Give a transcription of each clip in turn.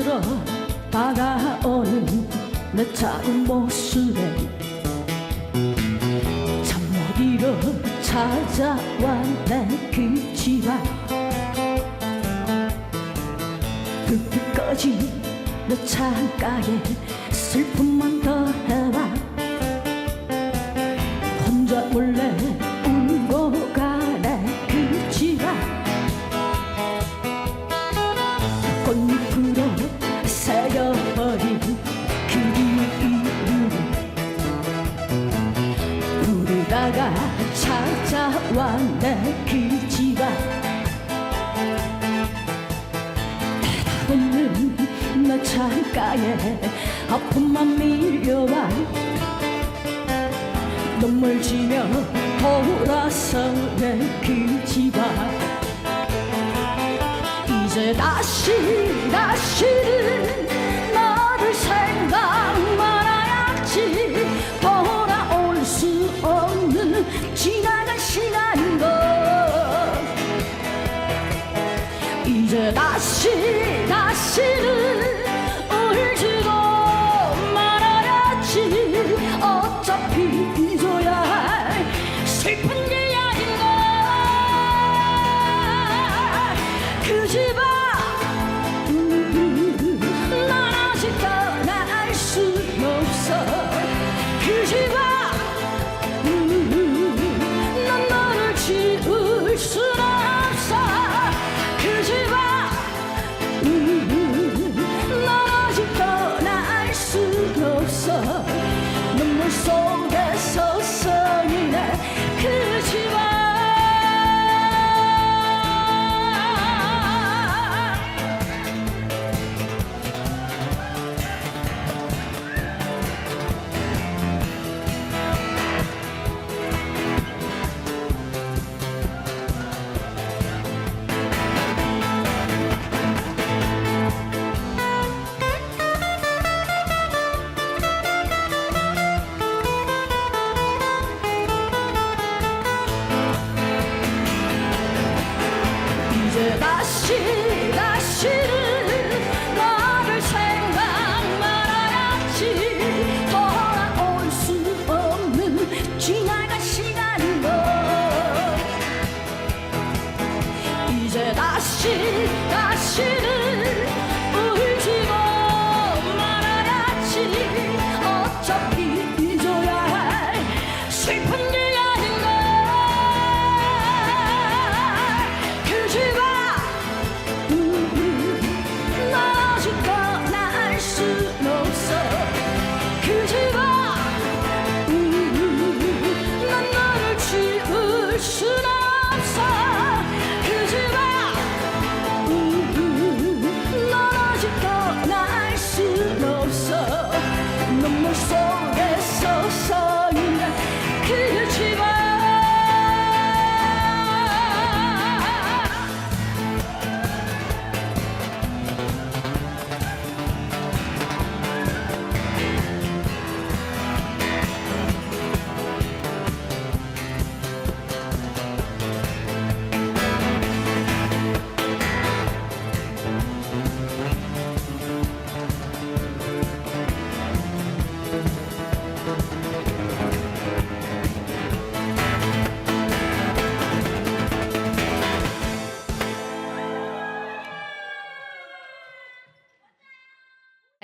불빛으로 다가오는 내 작은 모습에 잠못 이뤄 찾아와 내그 집안. 불빛 꺼진 내 창가에 슬픔만 창가에 아픔만 밀려와. 눈물 지며 돌아서 내그 집안. 이제 다시 다시는 너를 생각 말아야지. 돌아올 수 없는 지나간 시간인 걸 이제 다시 다시는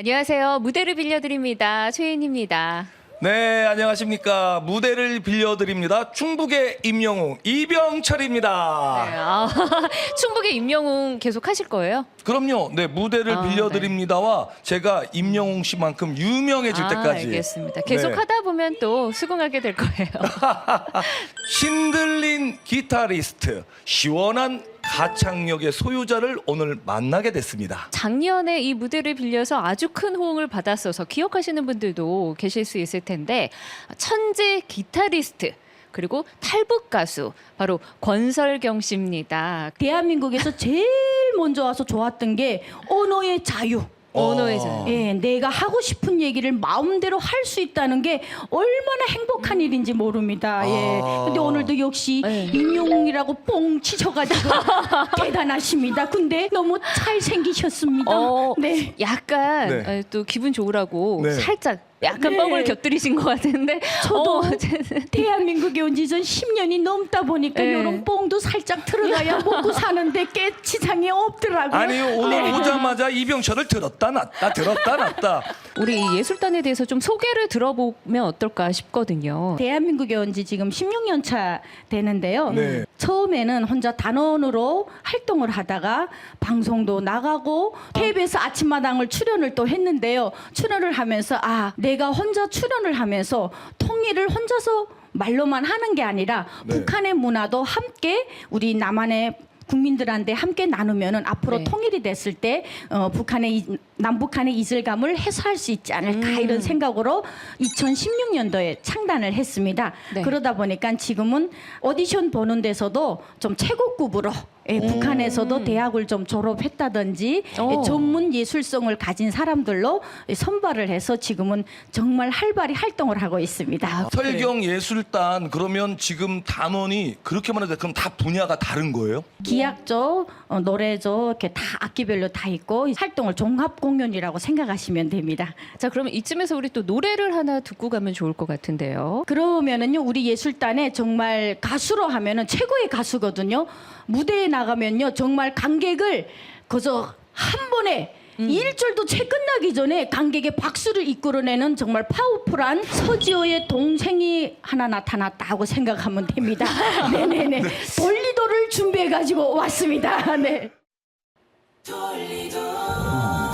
안녕하세요. 무대를 빌려드립니다. 최인입니다. 네, 안녕하십니까. 무대를 빌려드립니다. 충북의 임영웅, 이병철입니다. 네, 아, 충북의 임영웅 계속 하실 거예요? 그럼요. 네, 무대를 아, 빌려드립니다와 제가 임영웅 씨만큼 유명해질 아, 때까지. 알겠습니다. 계속 네. 하다 보면 또 수긍하게 될 거예요. 신들린 기타리스트, 시원한 가창력의 소유자를 오늘 만나게 됐습니다. 작년에 이 무대를 빌려서 아주 큰 호응을 받았어서 기억하시는 분들도 계실 수 있을 텐데 천재 기타리스트 그리고 탈북 가수 바로 권설경 씨입니다. 대한민국에서 제일 먼저 와서 좋았던 게 언어의 자유. 언어의 자유. 예, 내가 하고 싶은 얘기를 마음대로 할 수 있다는 게 얼마나 행복한 일인지 모릅니다. 예. 아. 근데 오늘도 역시 네. 임용이라고 뽕 치셔가지고 대단하십니다. 근데 너무 잘 생기셨습니다. 어, 네. 약간 네. 어, 또 기분 좋으라고 네. 살짝 약간 네. 뻥을 곁들이신 것 같은데 저도 어, 대한민국에 온 지 전 10년이 넘다 보니까 네. 이런 뽕도 살짝 들어가야 먹고 사는데 깨치상이 없더라고요. 아니 오늘 네. 오자마자 이병철을 들었다 놨다 들었다 놨다. 우리 이 예술단에 대해서 좀 소개를 들어보면 어떨까 싶거든요. 대한민국에 온 지 지금 16년 차 되는데요. 네. 처음에는 혼자 단원으로 활동을 하다가 방송도 나가고 KBS 아침마당을 출연을 또 했는데요. 출연을 하면서 아 내가 혼자 출연을 하면서 통일을 혼자서 말로만 하는 게 아니라 네. 북한의 문화도 함께 우리 남한의 국민들한테 함께 나누면은 앞으로 네. 통일이 됐을 때 어, 북한의 이- 남북한의 이질감을 해소할 수 있지 않을까 음. 이런 생각으로 2016년도에 창단을 했습니다. 네. 그러다 보니까 지금은 오디션 보는 데서도 좀 최고급으로 예, 북한에서도 대학을 좀 졸업했다든지 오. 예, 전문 예술성을 가진 사람들로 예, 선발을 해서 지금은 정말 활발히 활동을 하고 있습니다. 아, 설경 예술단 그러면 지금 단원이 그렇게만 해도 그럼 다 분야가 다른 거예요? 기악조, 어, 노래조 이렇게 다 악기별로 다 있고 활동을 종합 공연이라고 생각하시면 됩니다. 자, 그러면 이쯤에서 우리 또 노래를 하나 듣고 가면 좋을 것 같은데요. 그러면은요 우리 예술단에 정말 가수로 하면은 최고의 가수거든요 무대에 나가면요 정말 관객을 거저 한 번에 일절도 채 끝나기 전에 관객의 박수를 이끌어내는 정말 파워풀한 서지호의 동생이 하나 나타났다고 생각하면 됩니다. 네네네. 돌리도를 준비해 가지고 왔습니다. 네. 너만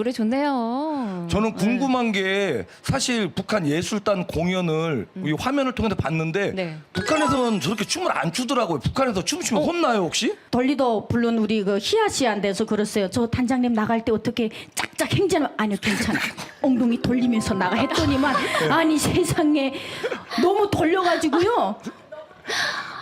노래 좋네요. 저는 궁금한 게 사실 북한 예술단 공연을 이 화면을 통해서 봤는데 네. 북한에서는 저렇게 춤을 안 추더라고요. 북한에서 춤 추면 혼나요 혹시? 돌리도 물론 우리 그 희아시안 돼서 그랬어요. 저 단장님 나갈 때 어떻게 짝짝 행진을 아니요 괜찮아. 엉덩이 돌리면서 나가 했더니만 아니 세상에 너무 돌려가지고요.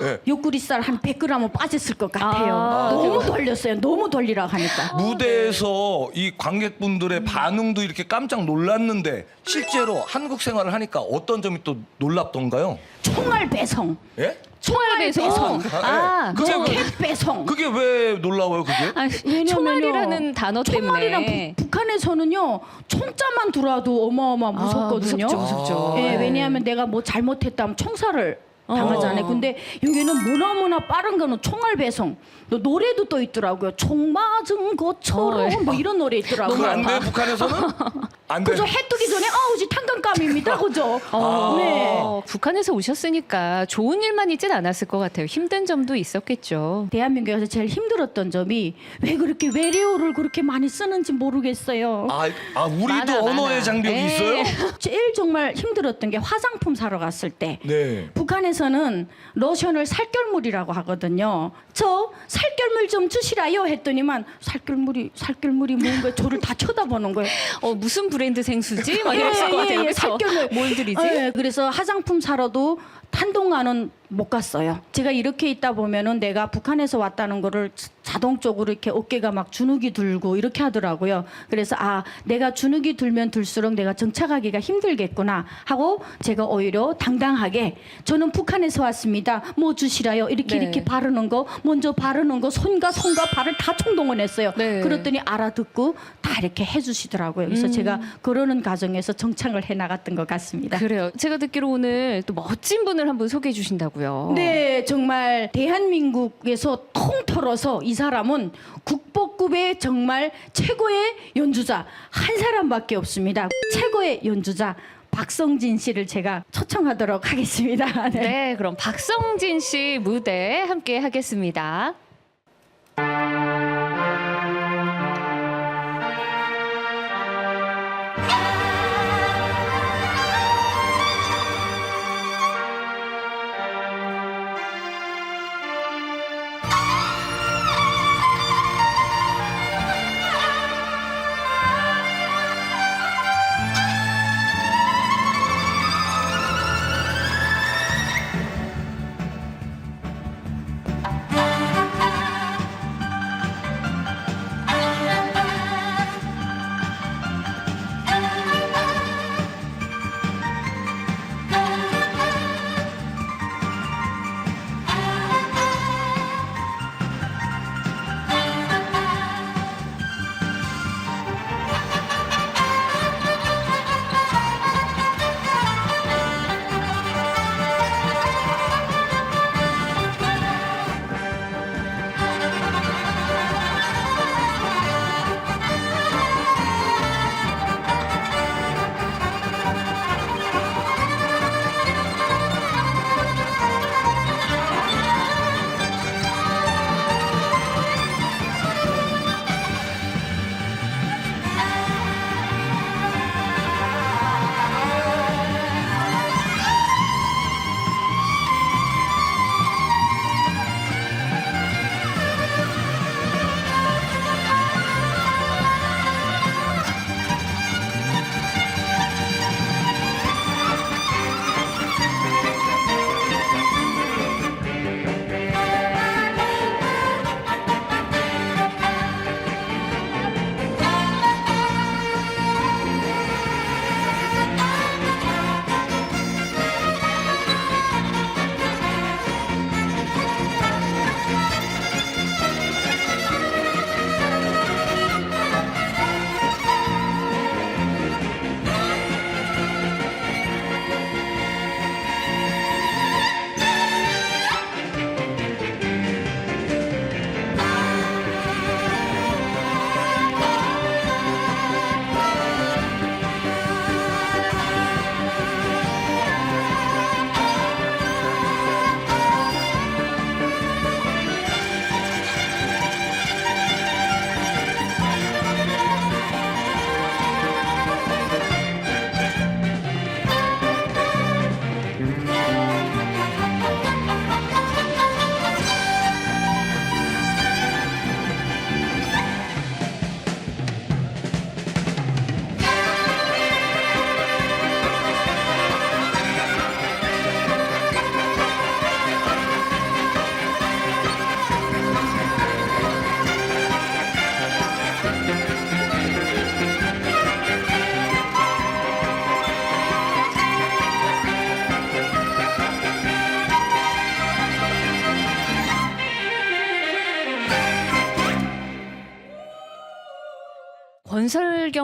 네. 옆구리살 한 100g은 빠졌을 것 같아요. 아, 너무 돌렸어요. 너무 돌리라 하니까. 무대에서 이 관객분들의 반응도 이렇게 깜짝 놀랐는데 실제로 한국 생활을 하니까 어떤 점이 또 놀랍던가요? 총알 배송. 예? 총알 배송. 아, 그게 로켓 왜, 배송. 그게 왜 놀라워요 그게? 아, 왜냐면요, 총알이라는 단어 총알이랑 때문에. 북, 북한에서는요 총자만 들어와도 어마어마 무섭거든요. 아, 무섭죠, 무섭죠. 예, 네. 왜냐하면 내가 뭐 잘못했다면 총살을 어. 당하잖아요. 근데 여기는 너무나 빠른 거는 총알 배송. 또 노래도 또 있더라고요. 총 맞은 것처럼 어, 예. 뭐 이런 노래 있더라고요. 그거 안 돼요 북한에서는? 안 돼. 그죠? 해 뜨기 전에 아우지 탄강감입니다. 그죠? 어, 네. 북한에서 오셨으니까 좋은 일만 있진 않았을 것 같아요. 힘든 점도 있었겠죠. 대한민국에서 제일 힘들었던 점이 왜 그렇게 외래어를 그렇게 많이 쓰는지 모르겠어요. 아, 아 우리도 많아, 언어의 많아. 장벽이 네. 있어요? 제일 정말 힘들었던 게 화장품 사러 갔을 때 네. 북한에서는 로션을 살결물이라고 하거든요. 저 살결물 좀 주시라요 했더니만 살결물이 살결물이 뭔가 저를 다 쳐다보는 거예요. 어, 무슨 브랜드 생수지? 막 예, 이랬을 것 예, 같아요. 예, 그쵸? 살결물. 뭘 드리지? 예, 그래서 화장품 사러도 한동안은 못 갔어요. 제가 이렇게 있다 보면은 내가 북한에서 왔다는 거를 자동적으로 이렇게 어깨가 막 주눅이 들고 이렇게 하더라고요. 그래서 아, 내가 주눅이 들면 들수록 내가 정착하기가 힘들겠구나 하고 제가 오히려 당당하게 저는 북한에서 왔습니다. 뭐 주시라요. 이렇게 네. 이렇게 바르는 거 먼저 바르는 거 손과 손과 발을 다 총동원했어요. 네. 그랬더니 알아듣고 다 이렇게 해 주시더라고요. 그래서 음. 제가 그러는 과정에서 정착을 해 나갔던 것 같습니다. 그래요. 제가 듣기로 오늘 또 멋진 분을 한 분 소개해 주신다고 요. 네, 정말 대한민국에서 통틀어서 이 사람은 국보급의 정말 최고의 연주자 한 사람밖에 없습니다. 최고의 연주자 박성진 씨를 제가 초청하도록 하겠습니다. 네. 네, 그럼 박성진 씨 무대 함께 하겠습니다.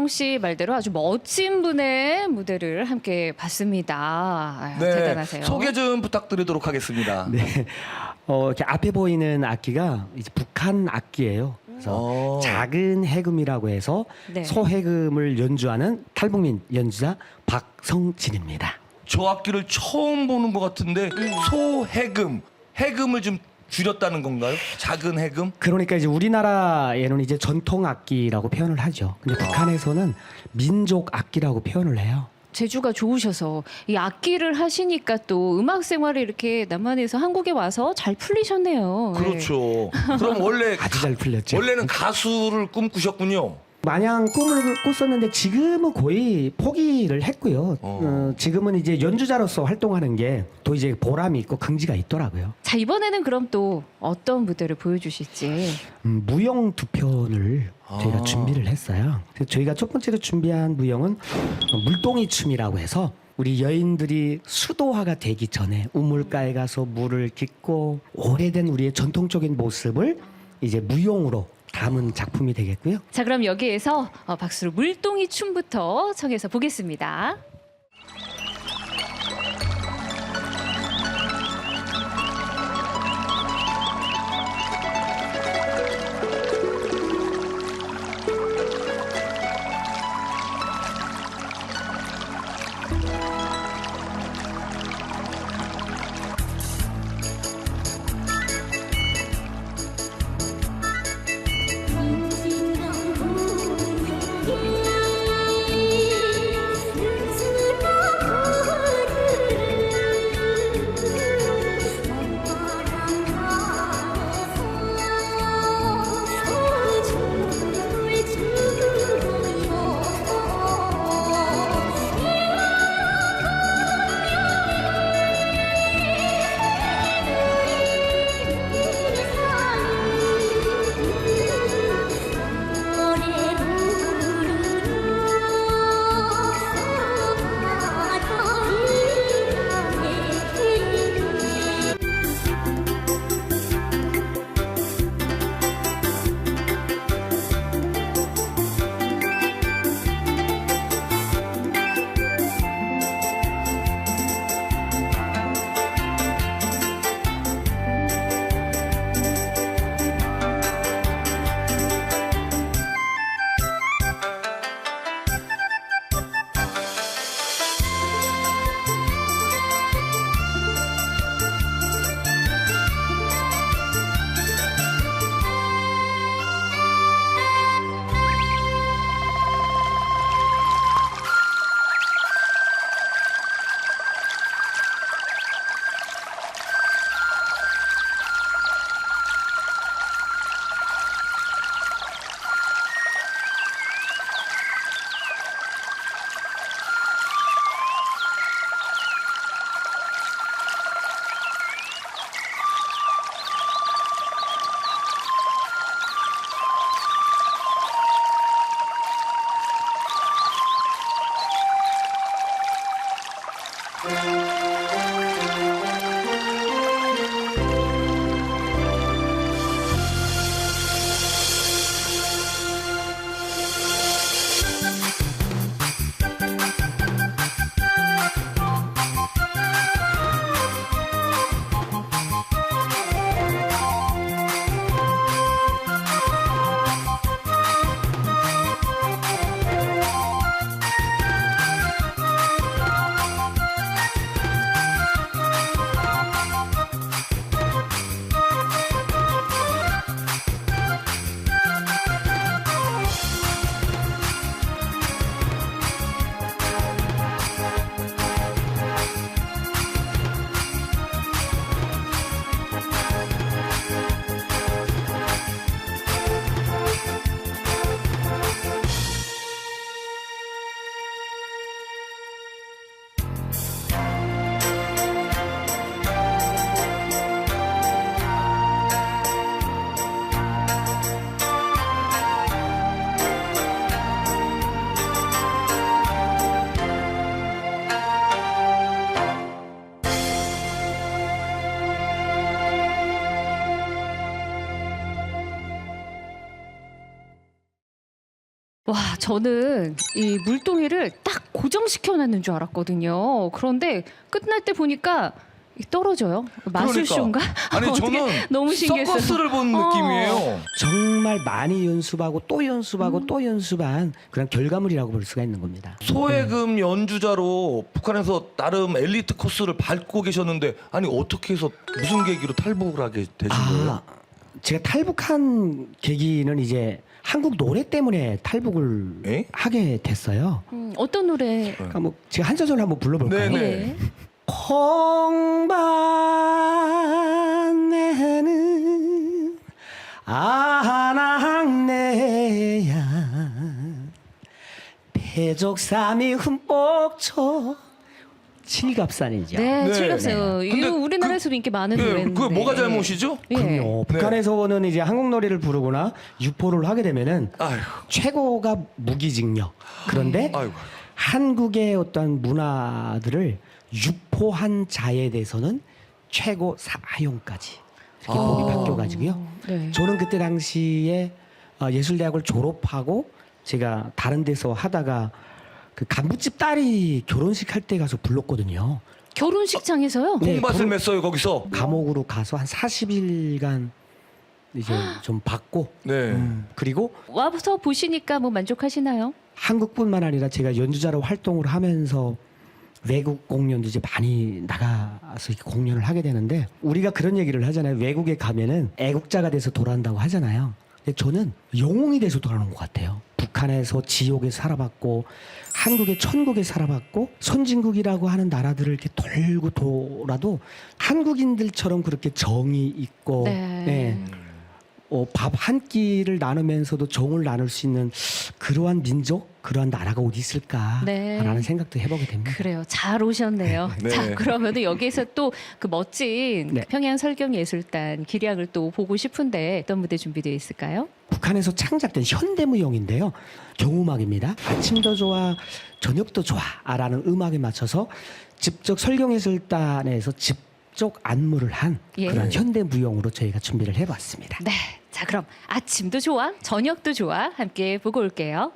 권설경 씨 말대로 아주 멋진 분의 무대를 함께 봤습니다. 아, 대단하세요. 소개 좀 부탁드리도록 하겠습니다. 네. 어, 이렇게 앞에 보이는 악기가 이제 북한 악기예요. 그래서 어. 작은 해금이라고 해서 네. 소해금을 연주하는 탈북민 연주자 박성진입니다. 저 악기를 처음 보는 것 같은데 소해금, 해금을 좀 줄였다는 건가요? 작은 해금? 그러니까 이제 우리나라에는 이제 전통 악기라고 표현을 하죠. 근데 북한에서는 민족 악기라고 표현을 해요. 제주가 좋으셔서 이 악기를 하시니까 또 음악 생활을 이렇게 남한에서 한국에 와서 잘 풀리셨네요. 그렇죠. 그럼 원래 아주 잘 풀렸죠. 원래는 가수를 꿈꾸셨군요. 마냥 꿈을 꿨었는데 지금은 거의 포기를 했고요. 어. 어, 지금은 이제 연주자로서 활동하는 게 또 이제 보람이 있고 긍지가 있더라고요. 자 이번에는 그럼 또 어떤 무대를 보여주실지. 음, 무용 두 편을 저희가 아. 준비를 했어요. 그래서 저희가 첫 번째로 준비한 무용은 어, 물동이 춤이라고 해서 우리 여인들이 수도화가 되기 전에 우물가에 가서 물을 깃고 오래된 우리의 전통적인 모습을 이제 무용으로 담은 작품이 되겠고요. 자 그럼 여기에서 어, 박수로 물동이 춤부터 청해서 보겠습니다. 저는 이 물동이를 딱 고정시켜 놨는 줄 알았거든요. 그런데 끝날 때 보니까 떨어져요. 마술쇼인가? 아니 어떻게 저는 너무 신기했어요. 서커스를 본 어. 느낌이에요. 정말 많이 연습하고 또 연습하고 음. 또 연습한 그런 결과물이라고 볼 수가 있는 겁니다. 소외금 연주자로 북한에서 나름 엘리트 코스를 밟고 계셨는데 아니 어떻게 해서 무슨 계기로 탈북을 하게 되신 거예요? 아, 제가 탈북한 계기는 이제 한국 노래 때문에 탈북을 에? 하게 됐어요. 음, 어떤 노래? 그러니까 뭐 제가 한 소절 한번 불러볼까요? 네네. 예. 콩밭내는 아낙내야 배족삼이 흠뻑 쳐 칠갑산이죠. 네, 네. 칠갑새우. 네. 이거 우리나라에서도 인기 많은 네, 노래인데. 그게 뭐가 잘못이죠? 예. 그럼요. 네. 북한에서는 이제 한국 노래를 부르거나 유포를 하게 되면은 아휴, 최고가 무기징역. 그런데 아이고. 한국의 어떤 문화들을 유포한 자에 대해서는 최고 사형까지 이렇게 아. 법이 바뀌어가지고요. 네. 저는 그때 당시에 어, 예술대학을 졸업하고 제가 다른 데서 하다가 그 간부집 딸이 결혼식 할 때 가서 불렀거든요. 결혼식장에서요? 네, 콩밭을 맸어요 거기서. 감옥으로 가서 한 40일간 이제 좀 받고 네. 음, 그리고 와서 보시니까 뭐 만족하시나요? 한국뿐만 아니라 제가 연주자로 활동을 하면서 외국 공연도 이제 많이 나가서 이렇게 공연을 하게 되는데 우리가 그런 얘기를 하잖아요. 외국에 가면은 애국자가 돼서 돌아온다고 하잖아요. 근데 저는 영웅이 돼서 돌아오는 것 같아요. 북한에서 지옥에 살아봤고 한국의 천국에 살아봤고 선진국이라고 하는 나라들을 이렇게 돌고 돌아도 한국인들처럼 그렇게 정이 있고 네. 예, 어, 밥 한 끼를 나누면서도 정을 나눌 수 있는 그러한 민족, 그러한 나라가 어디 있을까라는 네. 생각도 해보게 됩니다. 그래요. 잘 오셨네요. 네. 자, 그러면은 여기서 또 그 멋진 네. 평양 설경 예술단 기량을 또 보고 싶은데 어떤 무대 준비되어 있을까요? 북한에서 창작된 현대무용인데요. 경음악입니다. 아침도 좋아, 저녁도 좋아라는 음악에 맞춰서 직접 설경예술단에서 직접 안무를 한 예. 그런 현대무용으로 저희가 준비를 해봤습니다. 네. 자, 그럼 아침도 좋아, 저녁도 좋아 함께 보고 올게요.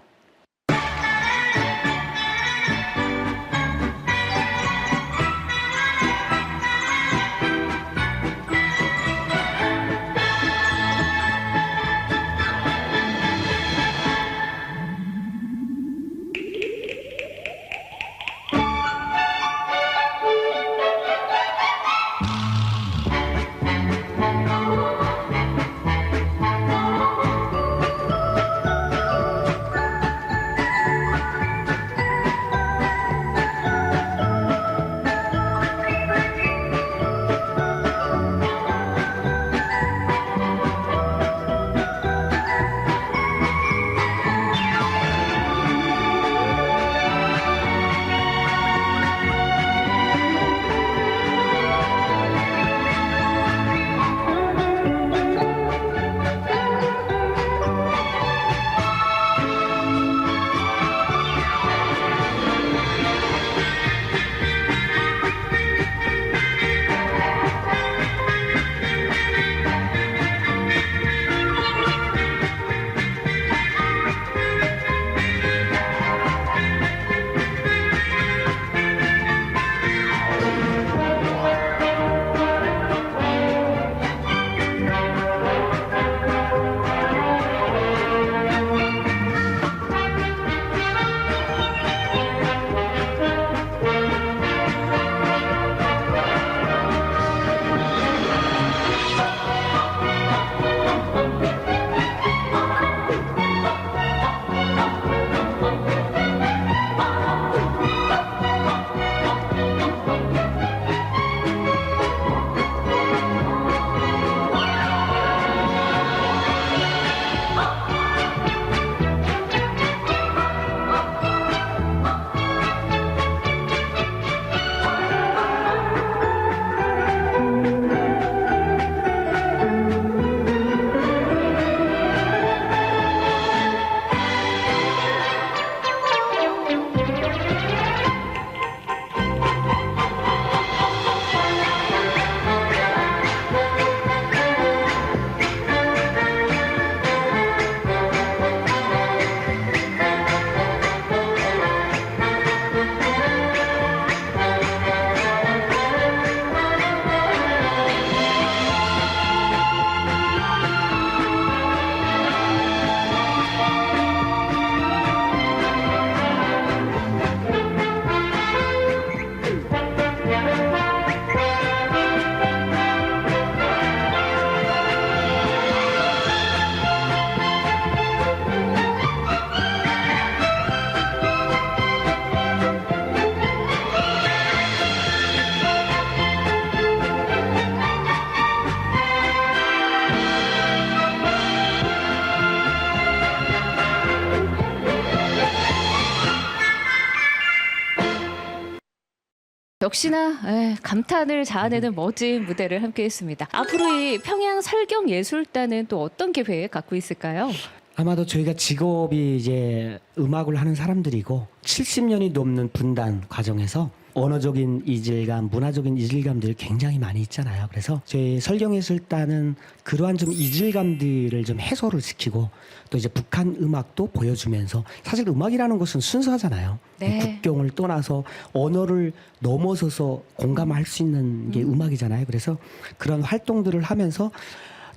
역시나 에, 감탄을 자아내는 멋진 무대를 함께했습니다. 앞으로 이 평양 설경 예술단은 또 어떤 계획 갖고 있을까요? 아마도 저희가 직업이 이제 음악을 하는 사람들이고 70년이 넘는 분단 과정에서 언어적인 이질감, 문화적인 이질감들이 굉장히 많이 있잖아요. 그래서 저희 설경예술단은 그러한 좀 이질감들을 좀 해소를 시키고 또 이제 북한 음악도 보여주면서 사실 음악이라는 것은 순수하잖아요. 네. 국경을 떠나서 언어를 넘어서서 공감할 수 있는 게 음. 악이잖아요 그래서 그런 활동들을 하면서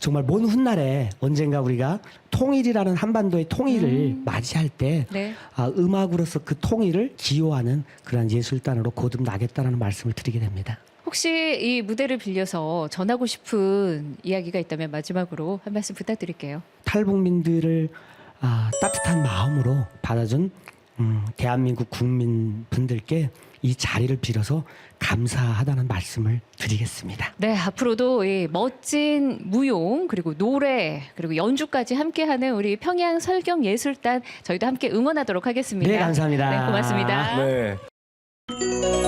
정말 먼 훗날에 언젠가 우리가 통일이라는 한반도의 통일을 맞이할 때 네. 아, 음악으로서 그 통일을 기여하는 그런 예술단으로 거듭나겠다라는 말씀을 드리게 됩니다. 혹시 이 무대를 빌려서 전하고 싶은 이야기가 있다면 마지막으로 한 말씀 부탁드릴게요. 탈북민들을 아, 따뜻한 마음으로 받아준 음, 대한민국 국민분들께 이 자리를 빌어서 감사하다는 말씀을 드리겠습니다. 네, 앞으로도 이 멋진 무용 그리고 노래 그리고 연주까지 함께하는 우리 평양 설경 예술단 저희도 함께 응원하도록 하겠습니다. 네, 감사합니다. 네, 고맙습니다. 네.